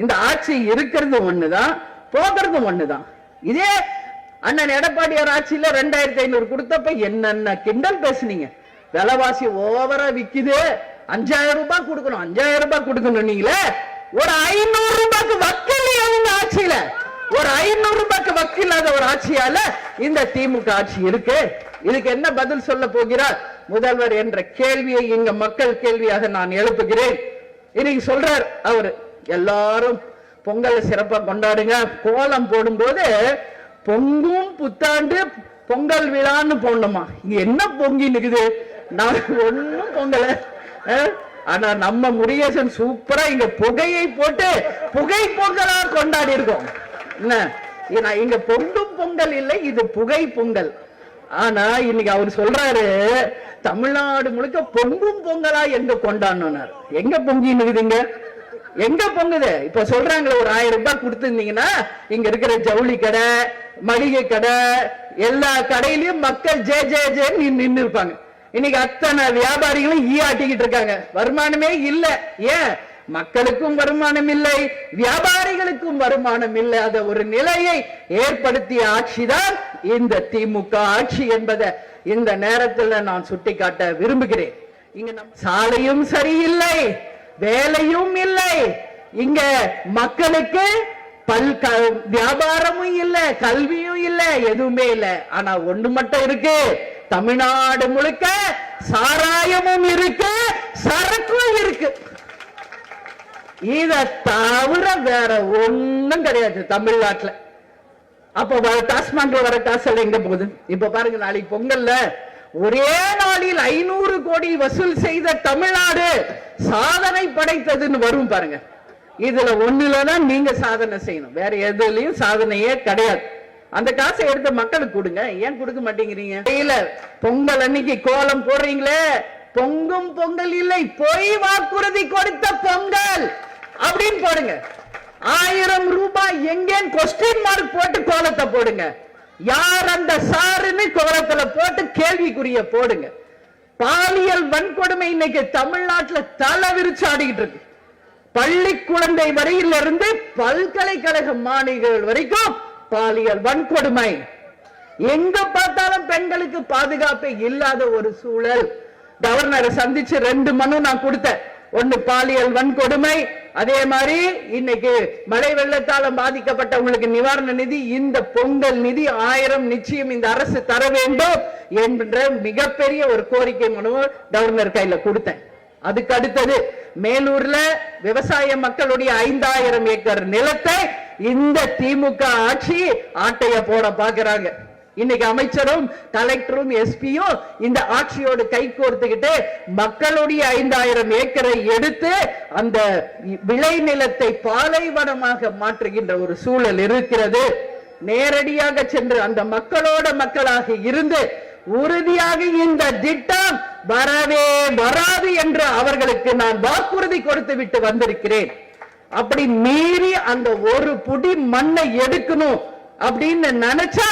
இந்த ஆட்சி இருக்கிறது ஒண்ணுதான் போகிறது ஒண்ணுதான். இதே அண்ணன் எடப்பாடியார் ஆட்சியில ரெண்டாயிரத்தி ஐநூறு கொடுத்தப்ப என்னென்ன கிண்டல் பேசுனீங்க? விலைவாசி ஓவரா விக்குது. அஞ்சாயிரம் ரூபாய் கொடுக்கணும். அஞ்சாயிரம் ரூபாய் கொடுக்கணும் நீங்களே ஒரு ஐநூறு ரூபாய்க்கு வக்கீல் அவங்க ஆட்சியில? ஒரு ஐநூறு ரூபாய்க்கு வக்கீலாத ஒரு ஆட்சியால இந்த திமுக ஆட்சி இருக்கு. இதுக்கு என்ன பதில் சொல்ல போகிறார்? முதல்வர் என்ற கேள்வியை இங்க மக்கள் கேள்வியாக நான் எழுப்புகிறேன். இன்னைக்கு சொல்றார் அவரு. எல்லாரும் பொங்கல் சிறப்பா கொண்டாடுங்க. கோலம் போடும்போது பொங்கும் புத்தாண்டு பொங்கல் விழான்னு போடணுமா? இங்க என்ன பொங்கி நிக்குது? நான் ஒன்னும் பொங்கல ஆனா நம்ம முருகேசன் சூப்பரா இங்க புகையை போட்டு புகை பொங்கலா கொண்டாடி இருக்கோம் என்ன ஏன்னா இங்க பொங்கும் பொங்கல் இல்லை இது புகை பொங்கல். ஆனா இன்னைக்கு அவர் சொல்றாரு தமிழ்நாடு முழுக்க பொங்கும் பொங்கலா எங்க கொண்டாடணும் எங்க பொங்கி நிக்குதுங்க? எங்க பொங்குது? இப்ப சொல்றாங்களே ஒரு ஆயிரம் ரூபாய் கொடுத்துருந்தீங்கன்னா இங்க இருக்கிற ஜவுளி கடை மளிகை கடை எல்லா கடையிலயும் மக்கள் ஜே ஜே ஜேன்னு நின்னு இருப்பாங்க. இன்னைக்கு அத்தனை வியாபாரிகளும் ஈ ஆட்டிக்கிட்டு இருக்காங்க. வருமானமே இல்ல. ஏன்? மக்களுக்கும் வருமானம் இல்லை வியாபாரிகளுக்கும் வருமானம் இல்லாத ஒரு நிலையை ஏற்படுத்திய ஆட்சிதான் இந்த திமுக ஆட்சி என்பதை இந்த நேரத்தில் நான் சுட்டிக்காட்ட விரும்புகிறேன். இங்க நம் சாலையும் சரியில்லை வேலையும் இல்லை. இங்க மக்களுக்கு பல் வியாபாரமும் இல்ல கல்வியும் இல்ல எதுவுமே இல்ல. ஆனா ஒண்ணு மட்டும் இருக்கு. தமிழ்நாடு முழுக்க சாராயமும் இருக்கு சரக்கும் இருக்கு. இத தவிர வேற ஒண்ணும் கிடையாது தமிழ்நாட்டுல. அப்ப வ- டாஸ்மாக்ல வர காசு எல்லாம் எங்க போகுது? இப்ப பாருங்க நாளைக்கு பொங்கல்ல ஒரே நாளில் ஐநூறு கோடி வசூல் செய்த தமிழ்நாடு சாதனை படைத்ததுன்னு வரும் பாருங்க. இதுல ஒண்ணுலதான் நீங்க சாதனை செய்யணும். வேற எதுலயும் சாதனையே கிடையாது. அந்த காசை எடுத்து மக்களுக்கு கொடுங்க. ஏன் கொடுக்க மாட்டேங்கிறீங்க? இல்ல பொங்கல் அன்னைக்கு கோலம் போடுறீங்களே? பொங்கும் பொங்கல் இல்லை பொய் வாக்குறுதி கொடுத்த பொங்கல். அப்படின்னு போடுங்க. ஆயிரம் ரூபாய் எங்கேன்னு கொஸ்டின் மார்க் போட்டு கோலத்தை போடுங்க. யார் அந்த சார் கோலத்துல போட்டு கேள்விக்குரிய போடுங்க. பாலியல் வன்கொடுமை இன்னைக்கு தமிழ்நாட்டில் தலை விரிச்சு ஆடிக்கிட்டு இருக்கு. பள்ளி குழந்தை வரையிலிருந்து பல்கலைக்கழக மாணவிகள் வரைக்கும் பாலியல் வன்கொடுமை. எங்க பார்த்தாலும் பெண்களுக்கு பாதுகாப்பே இல்லாத ஒரு சூழல். கவர்னரை சந்திச்சு ரெண்டு மனு நான் கொடுத்தேன். ஒன்னு பாலியல் வன்கொடுமை அதே மாதிரி இன்னைக்கு மழை வெள்ளத்தால பாதிக்கப்பட்டவங்களுக்கு நிவாரண நிதி இந்த பொங்கல் நிதி ஆயிரம் நிச்சயம் இந்த அரசு தர வேண்டும் என்ற மிகப்பெரிய ஒரு கோரிக்கை மனுவை கவர்னர் கையில கொடுத்தேன். அதுக்கு அடுத்தது மேலூர்ல விவசாய மக்களுடைய ஐந்தாயிரம் ஏக்கர் நிலத்தை இந்த திமுக ஆட்சி ஆட்டைய போட பாக்குறாங்க இன்னைக்கு அமைச்சரும் கலெக்டரும் எஸ்பியும் இந்த ஆட்சியோடு கை கோர்த்துக்கிட்டு மக்களுடைய ஐந்தாயிரம் ஏக்கரை எடுத்து அந்த விளை நிலத்தை பாலைவனமாக மாற்றுகின்ற ஒரு சூழல் இருக்கிறது. நேரடியாக சென்று அந்த மக்களோட மக்களாக இருந்து உறுதியாக இந்த திட்டம் வரவே வராது என்று அவர்களுக்கு நான் வாக்குறுதி கொடுத்து விட்டு வந்திருக்கிறேன். அப்படி மீறி அந்த ஒரு புடி மண்ணை எடுக்கணும் அப்படின்னு நினைச்சா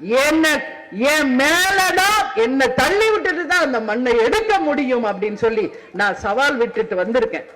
என்ன என் மேலதான் என்ன தள்ளி விட்டுட்டு தான் அந்த மண்ணை எடுக்க முடியும் அப்படின்னு சொல்லி நான் சவால் விட்டுட்டு வந்திருக்கேன்.